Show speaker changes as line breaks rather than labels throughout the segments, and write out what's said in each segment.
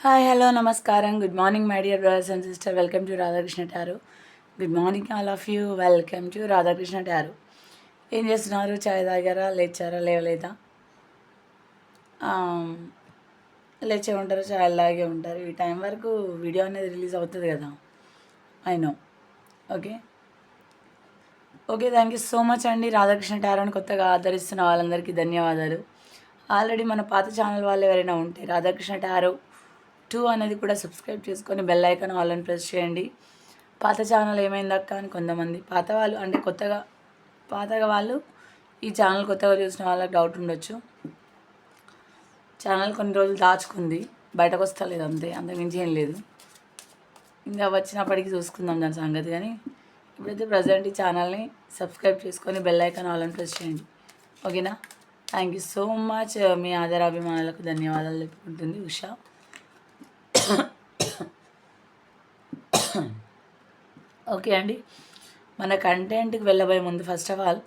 Hi hello నమస్కారం. Good morning my dear brothers and sister. Welcome to Radhakrishna tarot. Good morning all of you. Welcome to Radhakrishna tarot. ఏం చేస్తున్నారు? చాయ్ తాగారా? లేచారా? లేవలేదా? లేచే ఉంటారు చాయ్ తాగే ఉంటారు. ఈ టైం వరకు వీడియో అనేది రిలీజ్ అవుతుంది కదా? I know. Okay? Okay thank you so much అండి రాధాకృష్ణ టారోని కొత్తగా ఆదరిస్తున్న వాళ్ళందరికీ ధన్యవాదాలు. ఆల్రెడీ మన పాత ఛానల్ వాళ్ళు ఎవరైనా ఉంటే రాధాకృష్ణ టారో టూ అనేది కూడా సబ్స్క్రైబ్ చేసుకొని బెల్ ఐకాన్ వాళ్ళని ప్రెస్ చేయండి. పాత ఛానల్ ఏమైందక్క అని కొంతమంది. పాత వాళ్ళు అంటే కొత్తగా పాతగా వాళ్ళు ఈ ఛానల్ కొత్తగా చూసిన వాళ్ళకి డౌట్ ఉండొచ్చు. ఛానల్ కొన్ని రోజులు దాచుకుంది. బయటకు వస్తలేదు అంతే. అంతకుమించి ఏం లేదు. ఇంకా వచ్చినప్పటికీ చూసుకుందాం దాని సంగతి కానీ ఇప్పుడైతే ప్రజెంట్ ఈ ఛానల్ని సబ్స్క్రైబ్ చేసుకొని బెల్ ఐకాన్ వాళ్ళని ప్రెస్ చేయండి. ఓకేనా? థ్యాంక్ యూ సో మచ్ మీ ఆదరాభిమానులకు ధన్యవాదాలు చెప్పుకుంటుంది ఉషా. ఓకే అండి. మన కంటెంట్కి వెళ్ళబోయే ముందు ఫస్ట్ ఆఫ్ ఆల్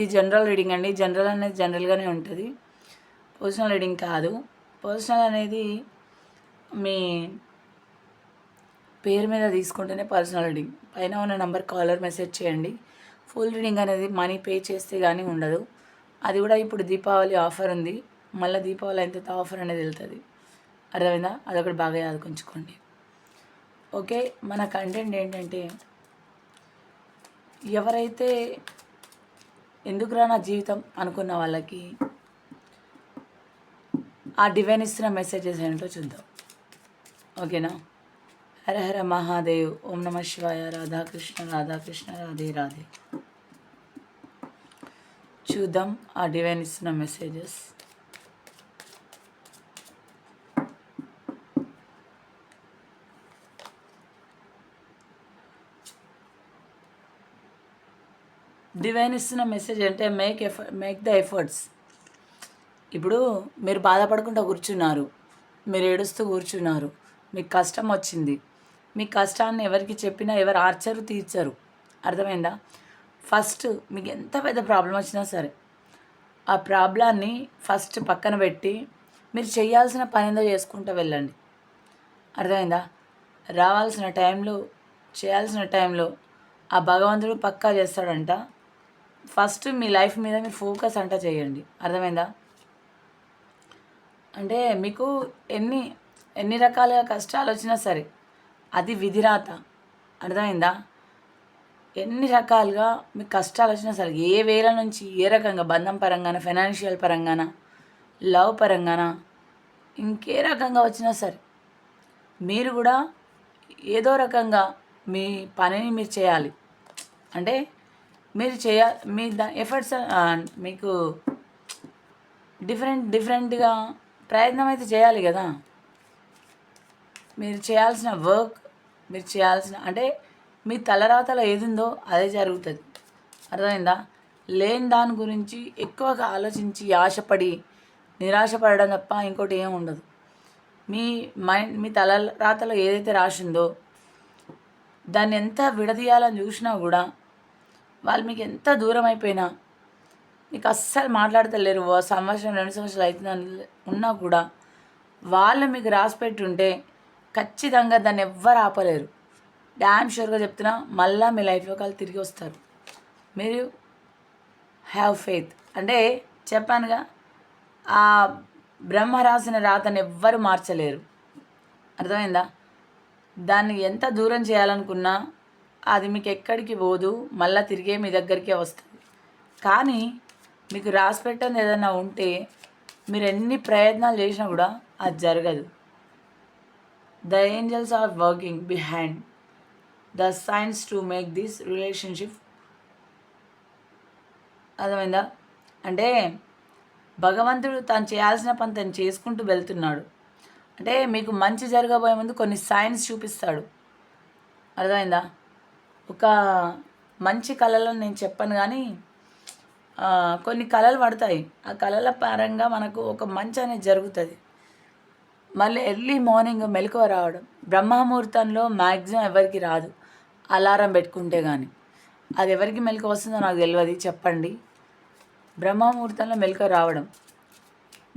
ఈ జనరల్ రీడింగ్ అండి. జనరల్ అనేది జనరల్గానే ఉంటుంది. పర్సనల్ రీడింగ్ కాదు. పర్సనల్ అనేది మీ పేరు మీద తీసుకుంటేనే పర్సనల్ రీడింగ్. పైన ఉన్న నెంబర్ కాలర్ మెసేజ్ చేయండి. ఫుల్ రీడింగ్ అనేది మనీ పే చేస్తే కానీ ఉండదు. అది కూడా ఇప్పుడు దీపావళి ఆఫర్ ఉంది. మళ్ళీ దీపావళి అయిన తర్వాత ఆఫర్ అనేది వెళ్తుంది. అర్థమైందా? అదొకటి బాగా యాదకుంచుకోండి ఓకే మన కంటెంట్ ఏంటంటే ఎవరైతే ఎందుకురా నా జీవితం అనుకున్న వాళ్ళకి ఆ డివైన్ ఇస్తున్న మెసేజెస్ ఏంటో చూద్దాం. ఓకేనా? హర హర మహాదేవ్ ఓం నమ శివాయ రాధాకృష్ణ రాధాకృష్ణ రాధే రాధే. చూద్దాం ఆ డివైన్ ఇస్తున్న మెసేజెస్ డివైన్ ఇస్తున్న మెసేజ్ అంటే make effort make the efforts ఇప్పుడు మీరు బాధపడకుండా కూర్చున్నారు. మీరు ఏడుస్తూ కూర్చున్నారు. మీకు కష్టం వచ్చింది. మీ కష్టాన్ని ఎవరికి చెప్పినా ఎవరు ఆర్చరు తీర్చరు. అర్థమైందా? ఫస్ట్ మీకు ఎంత పెద్ద ప్రాబ్లం వచ్చినా సరే ఆ ప్రాబ్లాన్ని ఫస్ట్ పక్కన పెట్టి మీరు చేయాల్సిన పని ఏందో చేసుకుంటూ వెళ్ళండి. అర్థమైందా? రావాల్సిన టైంలో చేయాల్సిన టైంలో ఆ భగవంతుడు పక్కా చేస్తాడంట. ఫస్ట్ మీ లైఫ్ మీద మీరు ఫోకస్ అంట చేయండి. అర్థమైందా? అంటే మీకు ఎన్ని ఎన్ని రకాలుగా కష్టాలు వచ్చినా సరే అది విధిరాత. అర్థమైందా? ఎన్ని రకాలుగా మీకు కష్టాలు వచ్చినా సరే ఏ వేల నుంచి ఏ రకంగా బంధం పరంగాన ఫైనాన్షియల్ పరంగాన లవ్ పరంగాన ఇంకే రకంగా వచ్చినా సరే మీరు కూడా ఏదో రకంగా మీ పనిని మీరు చేయాలి. అంటే మీరు చేయ మీ దా ఎఫర్ట్స్ మీకు డిఫరెంట్ డిఫరెంట్గా ప్రయత్నం అయితే చేయాలి కదా. మీరు చేయాల్సిన వర్క్ మీరు చేయాల్సిన అంటే మీ తలరాతలో ఏది ఉందో అదే జరుగుతుంది. అర్థమైందా? లేని దాని గురించి ఎక్కువగా ఆలోచించి ఆశపడి నిరాశపడడం తప్ప ఇంకోటి ఏం ఉండదు. మీ మైండ్ మీ తల రాతలో ఏదైతే రాసిందో దాన్ని ఎంత విడదీయాలని చూసినా కూడా వాళ్ళు మీకు ఎంత దూరం అయిపోయినా మీకు అస్సలు మాట్లాడతలేరు. సంవత్సరం రెండు సంవత్సరాలు అవుతుందని ఉన్నా కూడా వాళ్ళు మీకు రాసి పెట్టుంటే ఖచ్చితంగా దాన్ని ఎవ్వరు ఆపలేరు. డ్యామ్ షూర్గా చెప్తున్నా మళ్ళీ మీ లైఫ్లోకి వాళ్ళు తిరిగి వస్తారు. మీరు హ్యావ్ ఫెయిత్ అంటే చెప్పానుగా ఆ బ్రహ్మ రాసిన రాతను ఎవ్వరు మార్చలేరు. అర్థమైందా? దాన్ని ఎంత దూరం చేయాలనుకున్నా అది మీకు ఎక్కడికి పోదు మళ్ళీ తిరిగే మీ దగ్గరికే వస్తుంది. కానీ మీకు రాసి పెట్టని ఏదైనా ఉంటే మీరు ఎన్ని ప్రయత్నాలు చేసినా కూడా అది జరగదు. The angels are working behind the signs to make this relationship అర్థమైందా? అంటే భగవంతుడు తను చేయాల్సిన పని తను చేసుకుంటూ వెళ్తున్నాడు. అంటే మీకు మంచి జరగబోయే ముందు కొన్ని సైన్స్ చూపిస్తాడు. అర్థమైందా? ఒక మంచి కళలను నేను చెప్పను కానీ కొన్ని కళలు పడతాయి. ఆ కళల పరంగా మనకు ఒక మంచి అనేది జరుగుతుంది. మళ్ళీ ఎర్లీ మార్నింగ్ మెలకువ రావడం బ్రహ్మముహూర్తంలో మ్యాక్సిమం ఎవరికి రాదు. అలారం పెట్టుకుంటే కానీ అది ఎవరికి మెలకు వస్తుందో నాకు తెలియదు చెప్పండి. బ్రహ్మముహూర్తంలో మెలకువ రావడం.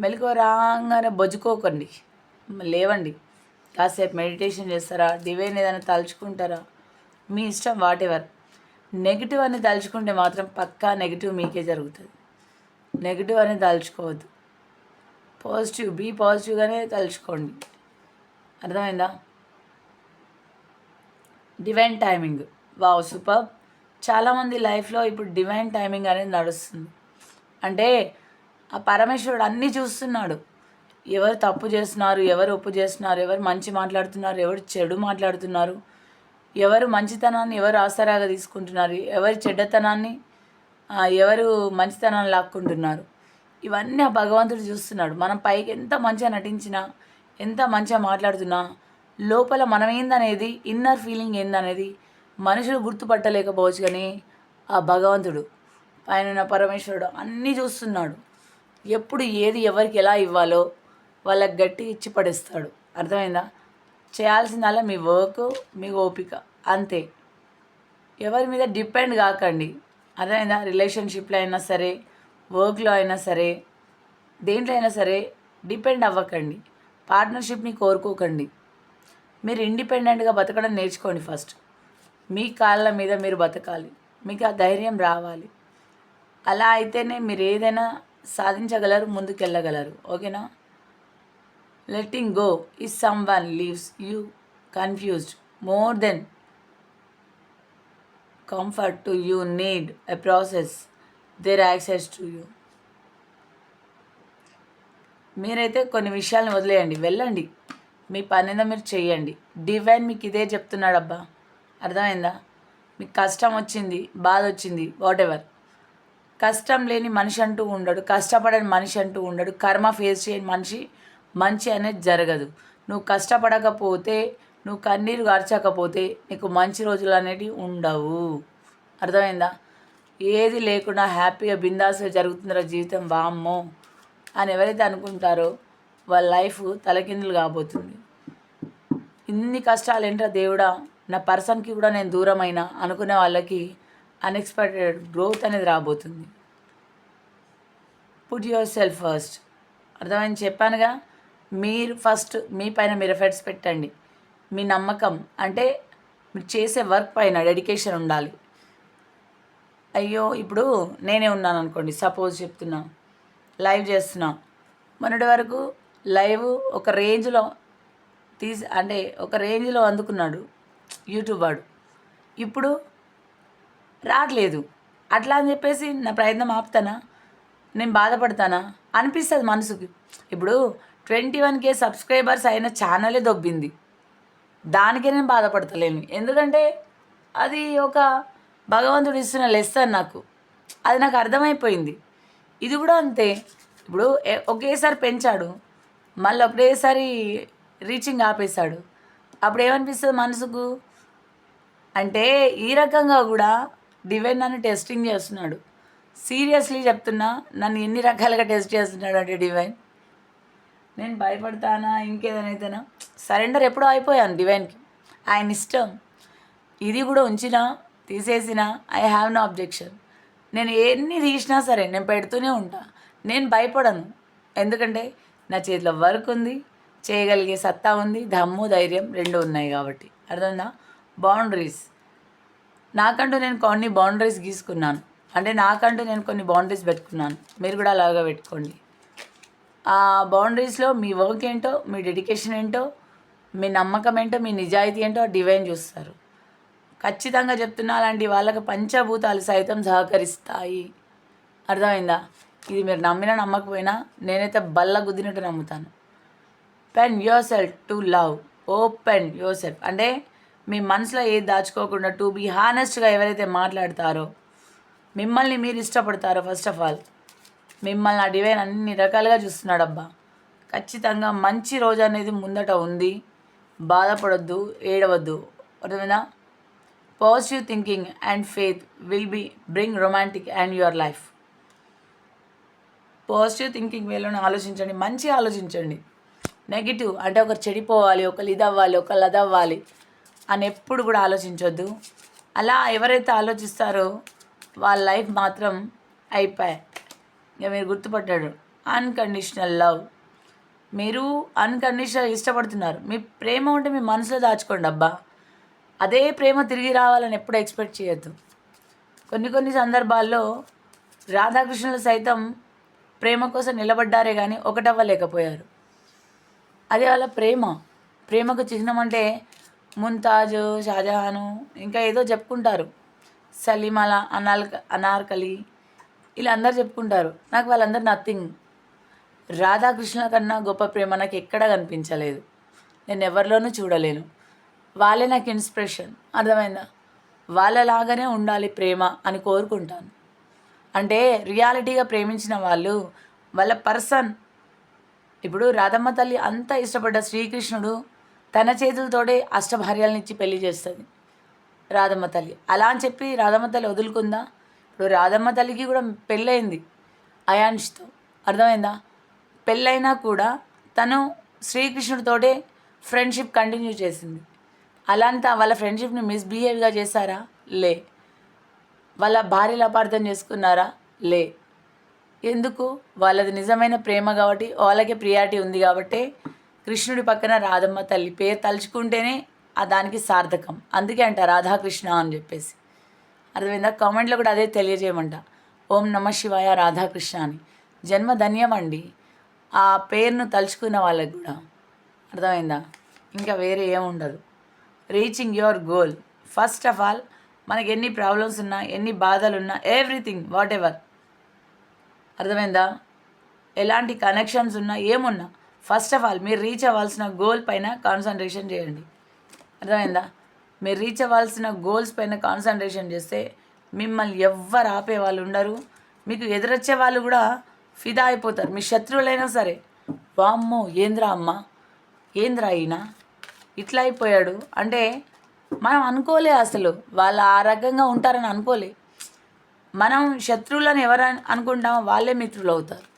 మెలకువ రాగానే బొజ్జుకోకండి లేవండి. కాసేపు మెడిటేషన్ చేస్తారా? దివేని ఏదైనా తలుచుకుంటారా? మీ ఇష్టం వాట్ ఎవర్ నెగిటివ్ అని తలుచుకుంటే మాత్రం పక్కా నెగిటివ్ మీకే జరుగుతుంది. నెగిటివ్ అని తలుచుకోవద్దు. పాజిటివ్ బీ పాజిటివ్గానే తలుచుకోండి. అర్థమైందా? డివైన్ టైమింగ్ వావ్ సూపర్ చాలామంది లైఫ్లో ఇప్పుడు డివైన్ టైమింగ్ అనేది నడుస్తుంది. అంటే ఆ పరమేశ్వరుడు అన్నీ చూస్తున్నాడు. ఎవరు తప్పు చేస్తున్నారు ఎవరు ఒప్పు చేస్తున్నారు ఎవరు మంచి మాట్లాడుతున్నారు ఎవరు చెడు మాట్లాడుతున్నారు. ఎవరు మంచితనాన్ని ఎవరు ఆసరాగా తీసుకుంటున్నారు ఎవరి చెడ్డతనాన్ని ఎవరు మంచితనాన్ని లాక్కుంటున్నారు. ఇవన్నీ ఆ భగవంతుడు చూస్తున్నాడు. మనం పైకి ఎంత మంచిగా నటించినా ఎంత మంచిగా మాట్లాడుతున్నా లోపల మనం ఏందనేది ఇన్నర్ ఫీలింగ్ ఏందనేది మనుషులు గుర్తుపట్టలేకపోవచ్చు కానీ ఆ భగవంతుడు పైన ఉన్న పరమేశ్వరుడు అన్నీ చూస్తున్నాడు. ఎప్పుడు ఏది ఎవరికి ఎలా ఇవ్వాలో వాళ్ళకి గట్టి ఇచ్చి పడేస్తాడు అర్థమైందా? చేయాల్సిందల్లా మీ వర్క్ మీ ఓపిక. అంతే. ఎవరి మీద డిపెండ్ కాకండి. అర్థమైందా రిలేషన్షిప్లో అయినా సరే వర్క్లో అయినా సరే దేంట్లో అయినా సరే డిపెండ్ అవ్వకండి. పార్ట్నర్షిప్ని కోరుకోకండి. మీరు ఇండిపెండెంట్గా బతకడం నేర్చుకోండి ఫస్ట్. మీ కాళ్ళ మీద మీరు బతకాలి. మీకు ఆ ధైర్యం రావాలి. అలా అయితేనే మీరు ఏదైనా సాధించగలరు ముందుకెళ్ళగలరు. ఓకేనా? Letting go is someone leaves you confused more than comfort to you need a process there access to you మీరైతే కొన్ని విషయాలను వదిలేయండి. వెళ్ళండి. మీ పనిలో మీరు చేయండి. డివైన్ మీకు ఇదే చెప్తున్నాడు అబ్బా. అర్థమైందా? మీకు కష్టం వచ్చింది బాధ వచ్చింది వాట్ ఎవర్ కష్టం లేని మనిషి అంటూ ఉండడు. కష్టపడని మనిషి అంటూ ఉండడు. కర్మ ఫేస్ చేయని మనిషి మంచి అనేది జరగదు. నువ్వు కష్టపడకపోతే నువ్వు కన్నీరు గార్చకపోతే నీకు మంచి రోజులు అనేవి ఉండవు. అర్థమైందా? ఏది లేకుండా హ్యాపీగా బిందాస్గా జరుగుతుందిరా జీవితం వామ్మో అని ఎవరైతే అనుకుంటారో వాళ్ళ లైఫ్ తలకిందులు కాబోతుంది. ఇన్ని కష్టాలు ఏంట్రా దేవుడా? నా పర్సన్కి కూడా నేను దూరమైన అనుకునే వాళ్ళకి అన్ఎక్స్పెక్టెడ్ గ్రోత్ అనేది రాబోతుంది. పుట్ యువర్ సెల్ఫ్ ఫస్ట్ అర్థమైంది? చెప్పానుగా? మీరు ఫస్ట్ మీ పైన మీరు ఎఫర్ట్స్ పెట్టండి. మీ నమ్మకం అంటే మీరు చేసే వర్క్ పైన డెడికేషన్ ఉండాలి. అయ్యో ఇప్పుడు నేనే ఉన్నాను అనుకోండి. సపోజ్ చెప్తున్నా లైవ్ చేస్తున్నా. మొన్నటి వరకు లైవ్ ఒక రేంజ్లో తీసి అంటే ఒక రేంజ్లో అందుకున్నాడు యూట్యూబ్ వాడు. ఇప్పుడు రావట్లేదు అట్లా అని చెప్పేసి నా ప్రయత్నం ఆపుతానా? నేను బాధపడతానా? అనిపిస్తుంది మనసుకి. ఇప్పుడు ట్వంటీ వన్ కే సబ్స్క్రైబర్స్ అయిన ఛానలే దొబ్బింది. దానికే నేను బాధపడతలేను. ఎందుకంటే అది ఒక భగవంతుడు ఇస్తున్న లెసన్ నాకు. అది నాకు అర్థమైపోయింది. ఇది కూడా అంతే. ఇప్పుడు ఒకేసారి పెంచాడు. మళ్ళీ ఒకటేసారి రీచింగ్ ఆపేశాడు. అప్పుడు ఏమనిపిస్తుంది మనసుకు? అంటే ఈ రకంగా కూడా డివైన్ నన్ను టెస్టింగ్ చేస్తున్నాడు. సీరియస్లీ చెప్తున్నా నన్ను ఎన్ని రకాలుగా టెస్ట్ చేస్తున్నాడు అంటే డివైన్? నేను భయపడతానా ఇంకేదైనా సరెండర్ ఎప్పుడో అయిపోయాను డివైన్కి. ఆయన ఇష్టం. ఇది కూడా ఉంచినా తీసేసినా ఐ హ్యావ్ నో అబ్జెక్షన్ నేను ఎన్ని తీసినా సరే నేను పెడుతూనే ఉంటా. నేను భయపడను. ఎందుకంటే నా చేతిలో వర్క్ ఉంది చేయగలిగే సత్తా ఉంది దమ్ము ధైర్యం రెండు ఉన్నాయి కాబట్టి. అర్థమైందా? బౌండరీస్ నాకంటూ నేను కొన్ని బౌండరీస్ గీసుకున్నాను. అంటే నాకంటూ నేను కొన్ని బౌండరీస్ పెట్టుకున్నాను. మీరు కూడా అలాగా పెట్టుకోండి. ఆ బౌండరీస్లో మీ వర్క్ ఏంటో మీ డెడికేషన్ ఏంటో మీ నమ్మకం ఏంటో మీ నిజాయితీ ఏంటో డివైన్ చూస్తారు. ఖచ్చితంగా చెప్తున్నా అలాంటి వాళ్ళకి పంచభూతాలు సైతం సహకరిస్తాయి. అర్థమైందా? ఇది మీరు నమ్మినా నమ్మకపోయినా నేనైతే బల్ల గుద్దినట్టు నమ్ముతాను. Open yourself to love open yourself అంటే మీ మనసులో ఏది దాచుకోకుండా టు బీ హానెస్ట్గా ఎవరైతే మాట్లాడతారో మిమ్మల్ని మీరు ఇష్టపడతారో ఫస్ట్ ఆఫ్ ఆల్ మిమ్మల్ని అడివైన డివైన్ అన్ని రకాలుగా చూస్తున్నాడు అబ్బా ఖచ్చితంగా మంచి రోజు అనేది ముందట ఉంది. బాధపడొద్దు ఏడవద్దు అర్థమైనా positive thinking and faith will be bring romantic and your life positive thinking వేలోనే ఆలోచించండి మంచి ఆలోచించండి. నెగిటివ్ అంటే ఒకరు చెడిపోవాలి ఒకరు ఇది అవ్వాలి ఒకరు అది అవ్వాలి అని ఎప్పుడు కూడా ఆలోచించొద్దు. అలా ఎవరైతే ఆలోచిస్తారో వాళ్ళ లైఫ్ మాత్రం అయిపోయాయి ఇక మీరు గుర్తుపట్టాడు. అన్కండిషనల్ లవ్ మీరు అన్కండిషనల్ ఇష్టపడుతున్నారు. మీ ప్రేమ ఉంటే మీ మనసులో దాచుకోండి అబ్బా. అదే ప్రేమ తిరిగి రావాలని ఎప్పుడు ఎక్స్పెక్ట్ చేయొద్దు. కొన్ని కొన్ని సందర్భాల్లో రాధాకృష్ణులు సైతం ప్రేమ కోసం నిలబడ్డారే కానీ ఒకటవ్వలేకపోయారు. అది వాళ్ళ ప్రేమ. ప్రేమకు చిహ్నం అంటే ముంతాజ్ షాజహాను ఇంకా ఏదో చెప్పుకుంటారు. సలీమల అనాల్ అనార్కలి ఇలా అందరు చెప్పుకుంటారు. నాకు వాళ్ళందరూ నథింగ్ రాధాకృష్ణ కన్నా గొప్ప ప్రేమ నాకు ఎక్కడా కనిపించలేదు. నేను ఎవరిలోనూ చూడలేను. వాళ్ళే నాకు ఇన్స్పిరేషన్ అర్థమైందా? వాళ్ళలాగానే ఉండాలి ప్రేమ అని కోరుకుంటాను. అంటే రియాలిటీగా ప్రేమించిన వాళ్ళు వాళ్ళ పర్సన్ ఇప్పుడు రాధమ్మ తల్లి అంత ఇష్టపడ్డ శ్రీకృష్ణుడు తన చేతులతోటే అష్టభార్యాలనిచ్చి పెళ్ళి చేస్తుంది. రాధమ్మ తల్లి. అలా అని చెప్పి రాధమ్మ తల్లి వదులుకుందా? ఇప్పుడు రాధమ్మ తల్లికి కూడా పెళ్ళయింది అయాన్ష్తో. అర్థమైందా? పెళ్ళైనా కూడా తను శ్రీకృష్ణుడితోటే ఫ్రెండ్షిప్ కంటిన్యూ చేసింది. అలాంటి వాళ్ళ ఫ్రెండ్షిప్ని మిస్బిహేవ్గా చేశారా? లే. వాళ్ళ భార్యలు అపార్థం చేసుకున్నారా? లే. ఎందుకు? వాళ్ళది నిజమైన ప్రేమ కాబట్టి వాళ్ళకే ప్రియారిటీ ఉంది కాబట్టి కృష్ణుడి పక్కన రాధమ్మ తల్లి పేరు తలుచుకుంటేనే ఆ దానికి సార్థకం. అందుకే అంట రాధాకృష్ణ అని చెప్పేసి. అర్థమైందా? కామెంట్లో కూడా అదే తెలియజేయమంట. ఓం నమ శివాయ రాధాకృష్ణ అని. జన్మ ధన్యం అండి. ఆ పేరును తలుచుకున్న వాళ్ళకి కూడా. అర్థమైందా? ఇంకా వేరే ఏముండదు reaching your goal. First of all మనకి ఎన్ని ప్రాబ్లమ్స్ ఉన్నా ఎన్ని బాధలు ఉన్నా ఎవ్రీథింగ్ వాట్ ఎవర్ అర్థమైందా? ఎలాంటి కనెక్షన్స్ ఉన్నా ఏమున్నా ఫస్ట్ ఆఫ్ ఆల్ మీరు రీచ్ అవ్వాల్సిన గోల్ పైన కాన్సన్ట్రేషన్ చేయండి. అర్థమైందా? మీరు రీచ్ అవ్వాల్సిన గోల్స్ పైన కాన్సన్ట్రేషన్ చేస్తే మిమ్మల్ని ఎవ్వరు ఆపే వాళ్ళు ఉండరు. మీకు ఎదురొచ్చే వాళ్ళు కూడా ఫిదా అయిపోతారు. మీ శత్రువులైనా సరే. వామ్మో ఏంద్రా అమ్మ? ఏంద్రా ఈయన? ఇట్లా అయిపోయాడు. అంటే మనం అనుకోలే అసలు. వాళ్ళు ఆ రకంగా ఉంటారని అనుకోలే. మనం శత్రువులను ఎవరు అనుకుంటామో వాళ్ళే మిత్రులు అవుతారు.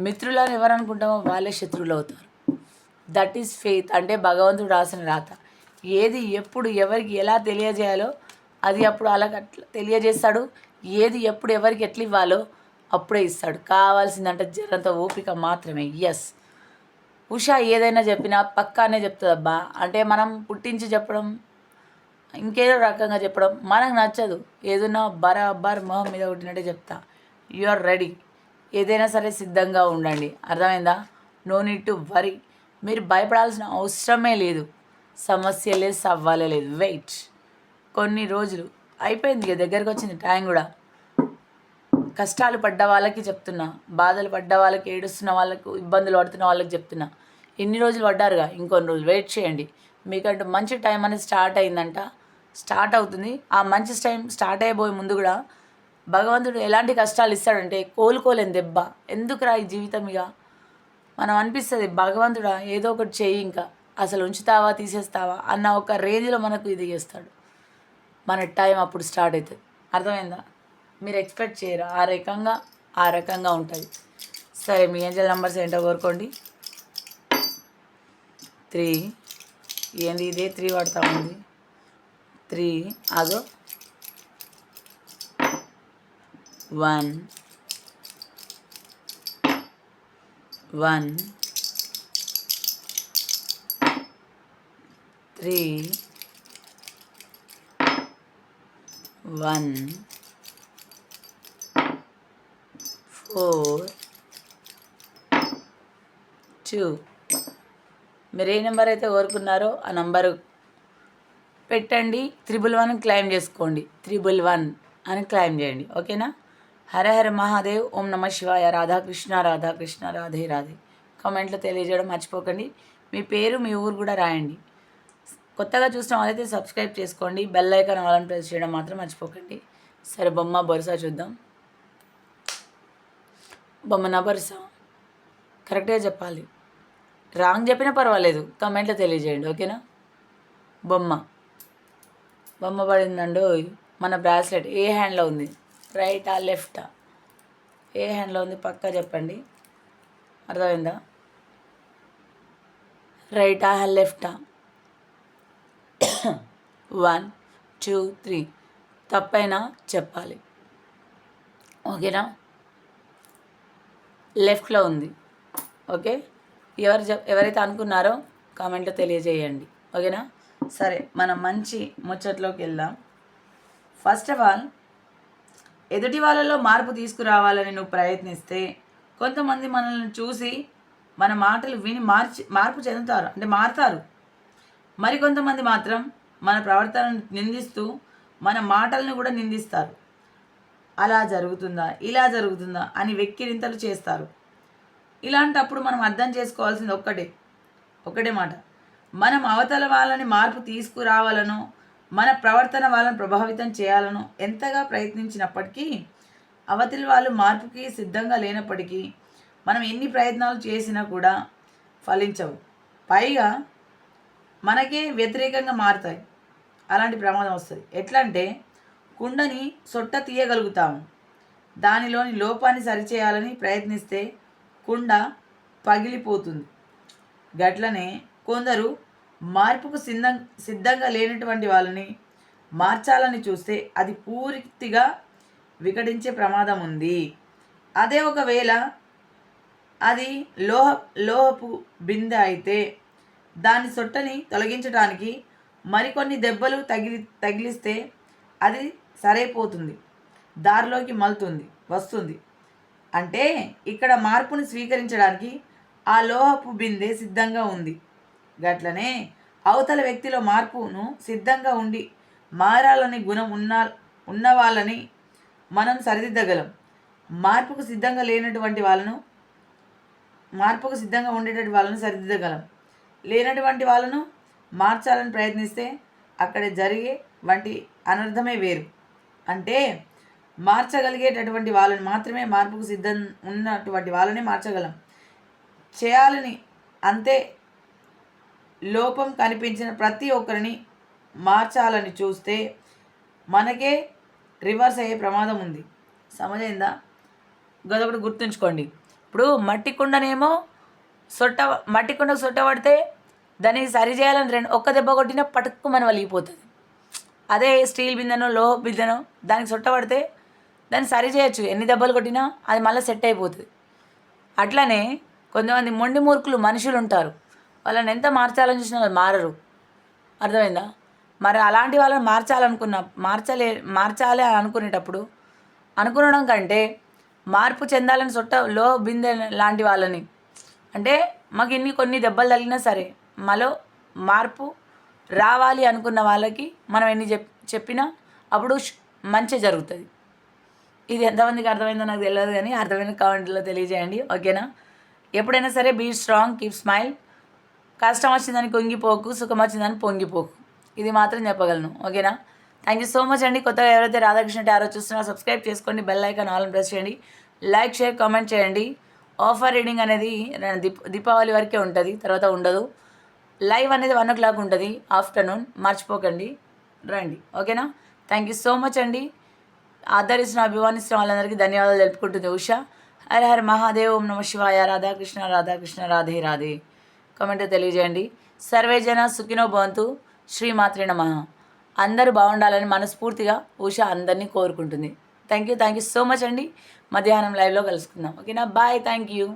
మిత్రులను ఎవరు అనుకుంటామో వాళ్ళే శత్రువులు అవుతారు. దట్ ఈస్ ఫెయిత్ అంటే భగవంతుడు రాసిన రాత. ఏది ఎప్పుడు ఎవరికి ఎలా తెలియజేయాలో అది అప్పుడు అలా అట్లా తెలియజేస్తాడు. ఏది ఎప్పుడు ఎవరికి ఎట్లా ఇవ్వాలో అప్పుడే ఇస్తాడు. కావాల్సిందంటే జరంత ఓపిక మాత్రమే. ఎస్ ఉషా ఏదైనా చెప్పినా పక్కానే చెప్తుంది అబ్బా. అంటే మనం పుట్టించి చెప్పడం ఇంకేదో రకంగా చెప్పడం మనకు నచ్చదు. ఏదైనా బరాబర్ మొహం మీద కొట్టినట్టే చెప్తా. యు ఆర్ రెడీ ఏదైనా సరే సిద్ధంగా ఉండండి. అర్థమైందా? నో నీడ్ టు వరీ మీరు భయపడాల్సిన అవసరమే లేదు. సమస్య లేదు సవ్వాలే లేదు. వెయిట్ కొన్ని రోజులు అయిపోయింది ఇక దగ్గరకు వచ్చింది టైం కూడా. కష్టాలు పడ్డ వాళ్ళకి చెప్తున్నా బాధలు పడ్డ వాళ్ళకి ఏడుస్తున్న వాళ్ళకు ఇబ్బందులు పడుతున్న వాళ్ళకి చెప్తున్నా. ఎన్ని రోజులు పడ్డారుగా ఇంకొన్ని రోజులు వెయిట్ చేయండి. మీకంటూ మంచి టైం అనేది స్టార్ట్ అయిందంట. స్టార్ట్ అవుతుంది. ఆ మంచి టైం స్టార్ట్ అయిపోయే ముందు కూడా భగవంతుడు ఎలాంటి కష్టాలు ఇస్తాడంటే కోలుకోలేని దెబ్బ. ఎందుకురా ఈ జీవితం ఇక? మనం అనిపిస్తుంది భగవంతుడా ఏదో ఒకటి చేయి ఇంకా. అసలు ఉంచుతావా తీసేస్తావా అన్న ఒక రేంజ్లో మనకు ఇది చేస్తాడు. మన టైం అప్పుడు స్టార్ట్ అవుతుంది అర్థమైందా? మీరు ఎక్స్పెక్ట్ చేయరు? ఆ రకంగా ఆ రకంగా ఉంటుంది. సరే మీ ఏంజల్ నెంబర్స్ ఏంటో కోరుకోండి. త్రీ. ఏంది ఇదే త్రీ పడతా ఉంది? త్రీ. అదో. One. One. Three one four two. మీరు ఏ నెంబర్ అయితే కోరుకున్నారో ఆ నంబరు పెట్టండి. త్రిబుల్ వన్ క్లైమ్ చేసుకోండి. త్రిబుల్ వన్ అని క్లైమ్ చేయండి. ఓకేనా? హర హర మహాదేవ్. ఓం నమ శివాయ. రాధాకృష్ణ రాధాకృష్ణ రాధే రాధే. కామెంట్లో తెలియజేయడం మర్చిపోకండి. మీ పేరు మీ ఊరు కూడా రాయండి. కొత్తగా చూసిన వాళ్ళైతే సబ్స్క్రైబ్ చేసుకోండి. బెల్ ఐకాన్ వాళ్ళని ప్రెస్ చేయడం మాత్రం మర్చిపోకండి. సరే బొమ్మ బొరుసా చూద్దాం. బొమ్మ నా బొరుసా. కరెక్ట్గా చెప్పాలి. రాంగ్ చెప్పినా పర్వాలేదు. కమెంట్లో తెలియజేయండి ఓకేనా? బొమ్మ. బొమ్మ పడిందండు మన బ్రాస్లెట్ ఏ హ్యాండ్లో ఉంది? రైటా లెఫ్టా ఏ హ్యాండ్లో ఉంది? పక్కా చెప్పండి. అర్థమైందా? రైటా లెఫ్టా వన్ టూ త్రీ. తప్పైనా చెప్పాలి. ఓకేనా? లెఫ్ట్లో ఉంది. ఓకే? ఎవరు చెప్ ఎవరైతే అనుకున్నారో కామెంట్లో తెలియజేయండి. ఓకేనా? సరే మనం మంచి ముచ్చట్లోకి వెళ్దాం. ఫస్ట్ ఆఫ్ ఆల్ ఎదుటి వాళ్ళలో మార్పు తీసుకురావాలని నువ్వు ప్రయత్నిస్తే కొంతమంది మనల్ని చూసి మన మాటలు విని మార్చి మార్పు చెందుతారు. అంటే మారుతారు. మరికొంతమంది మాత్రం మన ప్రవర్తనను నిందిస్తూ మన మాటలను కూడా నిందిస్తారు. అలా జరుగుతుందా? ఇలా జరుగుతుందా? అని వెక్కిరింతలు చేస్తారు. ఇలాంటప్పుడు మనం అర్థం చేసుకోవాల్సింది ఒక్కటే. ఒకటే మాట. మనం అవతల వాళ్ళని మార్పు తీసుకురావాలనో మన ప్రవర్తన వాళ్ళని ప్రభావితం చేయాలనో ఎంతగా ప్రయత్నించినప్పటికీ అవతలి వాళ్ళు మార్పుకి సిద్ధంగా లేనప్పటికీ మనం ఎన్ని ప్రయత్నాలు చేసినా కూడా ఫలించవు. పైగా మనకే వ్యతిరేకంగా మారుతాయి. అలాంటి ప్రమాదం వస్తుంది. ఎట్లా అంటే కుండని సొట్ట తీయగలుగుతాము. దానిలోని లోపాన్ని సరిచేయాలని ప్రయత్నిస్తే కుండ పగిలిపోతుంది. గట్లనే కొందరు మార్పుకు సిద్ధం సిద్ధంగా లేనటువంటి వాళ్ళని మార్చాలని చూస్తే అది పూర్తిగా వికటించే ప్రమాదం ఉంది. అదే ఒకవేళ అది లోహ లోహపు బిందె అయితే దాని సొట్టని తొలగించడానికి మరికొన్ని దెబ్బలు తగిలి తగిలిస్తే అది సరైపోతుంది. దారిలోకి మలుతుంది వస్తుంది. అంటే ఇక్కడ మార్పుని స్వీకరించడానికి ఆ లోహపు బిందె సిద్ధంగా ఉంది. గట్లనే అవతల వ్యక్తిలో మార్పును సిద్ధంగా ఉండి మారాలని గుణం ఉన్న ఉన్న వాళ్ళని మనం సరిదిద్దగలం. మార్పుకు సిద్ధంగా లేనటువంటి వాళ్ళను మార్పుకు సిద్ధంగా ఉండేటటువంటి వాళ్ళను సరిదిద్దగలం. లేనటువంటి వాళ్ళను మార్చాలని ప్రయత్నిస్తే అక్కడ జరిగే వంటి అనర్థమే వేరు. అంటే మార్చగలిగేటటువంటి వాళ్ళని మాత్రమే మార్పుకు సిద్ధం ఉన్నటువంటి వాళ్ళని మార్చగలం. చేయాలని అంతే లోపం కనిపించిన ప్రతి ఒక్కరిని మార్చాలని చూస్తే మనకే రివర్స్ అయ్యే ప్రమాదం ఉంది. సమజైందా? గదొకటి గుర్తుంచుకోండి. ఇప్పుడు మట్టి కుండనేమో సొట్ట మట్టి కుండ సొట్ట పడితే దాన్ని సరి చేయాలని రెండు ఒక్క దెబ్బ కొట్టినా పటుక్కు మన వలిగిపోతుంది అదే స్టీల్ బిందెనో లోహ బిందెనో దానికి సొట్ట పడితే దాన్ని సరి చేయొచ్చు. ఎన్ని దెబ్బలు కొట్టినా అది మళ్ళీ సెట్ అయిపోతుంది. అట్లనే కొంతమంది మొండి మూర్ఖులు మనుషులు ఉంటారు. వాళ్ళని ఎంత మార్చాలని చూసినా వాళ్ళు మారరు. అర్థమైందా? మరి అలాంటి వాళ్ళని మార్చాలనుకున్న మార్చలే మార్చాలి అని అనుకునేటప్పుడు అనుకునడం కంటే మార్పు చెందాలని సొట్ట లో బిందె లాంటి వాళ్ళని అంటే మాకు ఇన్ని కొన్ని దెబ్బలు తగిలినా సరే మాలో మార్పు రావాలి అనుకున్న వాళ్ళకి మనం ఎన్ని చెప్ చెప్పినా అప్పుడు మంచి జరుగుతుంది. ఇది ఎంతమందికి అర్థమైందో నాకు తెలియదు కానీ అర్థమైన కామెంట్లో తెలియజేయండి ఓకేనా? ఎప్పుడైనా సరే బీ స్ట్రాంగ్ కీప్ స్మైల్. కష్టం వచ్చిందని కుంగిపోకు సుఖం వచ్చిందని పొంగిపోకు. ఇది మాత్రం చెప్పగలను ఓకేనా? థ్యాంక్ యూ సో మచ్ అండి. కొత్తగా ఎవరైతే రాధాకృష్ణ టారో చూస్తున్నారో సబ్స్క్రైబ్ చేసుకోండి బెల్ ఐకాన్ ఆల్ ప్రెస్ చేయండి. లైక్ షేర్ కామెంట్ చేయండి. ఆఫర్ రీడింగ్ అనేది దీపావళి వరకే ఉంటుంది తర్వాత ఉండదు. లైవ్ అనేది వన్ ఓ క్లాక్ ఉంటుంది ఆఫ్టర్నూన్ మర్చిపోకండి. రండి ఓకేనా? థ్యాంక్ యూ సో మచ్ అండి. ఆదరిస్తున్న అభిమానిస్తున్న వాళ్ళందరికీ ధన్యవాదాలు తెలుపుకుంటుంది ఉష. హర హర మహాదేవ్ ఓం నమ శివాయ రాధాకృష్ణ రాధాకృష్ణ రాధే రాధే కామెంట్ తెలియజేయండి. సర్వే జన సుఖినో భవంతు. శ్రీమాత్రి నమ. అందరూ బాగుండాలని మనస్ఫూర్తిగా ఉష అందరినీ కోరుకుంటుంది. Thank you thank you so much అండి. మధ్యాహ్నం లైవ్లో కలుసుకుందాం. ఓకేనా? Bye thank you